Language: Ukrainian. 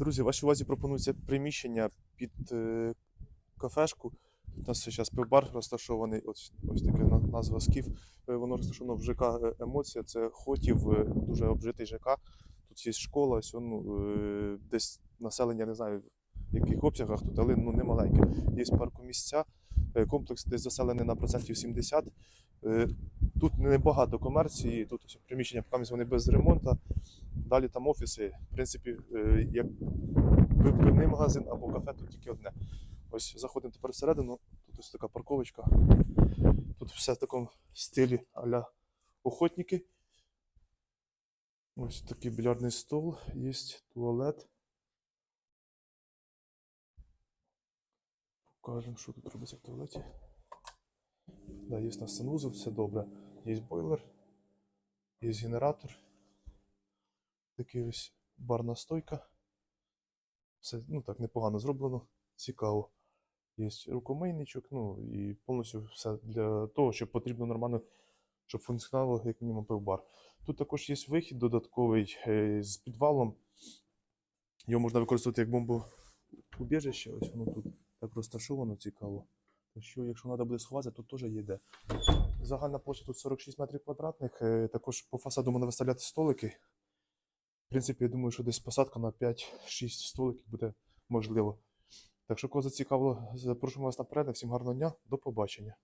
Друзі, вашій увазі пропонується приміщення під е, кафешку. Тут у нас зараз пивбар розташований, ось, ось таке назва Скіф. Е, Воно розташовано в ЖК е, Емоція. Це Хотів, дуже обжитий ЖК. Тут є школа, ось ну, десь населення, не знаю в яких обсягах тут, але ну, не маленьке. Є паркомісця. Е, Комплекс десь заселений на процентів 70. Е, Тут небагато комерції, тут приміщення вони без ремонту. Далі там офіси. В принципі, е, як пив- пивний магазин або кафе, тут тільки одне. Ось заходимо тепер всередину. Тут ось така парковочка. Тут все в такому стилі а-ля охотники. Ось такий більярдний стол, є туалет. Покажемо, що тут робиться в туалеті. Да, є у нас санвузол, все добре. Є бойлер, є генератор. Такий ось барна стойка. Все ну так непогано зроблено, цікаво. Є рукомийничок, ну і повністю все для того, щоб потрібно нормально, щоб функціонувало як мінімум пивбар. Тут також є вихід додатковий е, з підвалом. Його можна використовувати як бомбоубіжище. Ось воно тут так розташовано цікаво. Що, якщо треба буде сховатися, тут теж є де. Загальна площа тут 46 метрів квадратних. е, Також по фасаду можна виставляти столики. В принципі, я думаю, що десь посадка на 5-6 столиків буде можливо. Так що, кого зацікавило, запрошуємо вас на перегляд. Всім гарного дня, до побачення.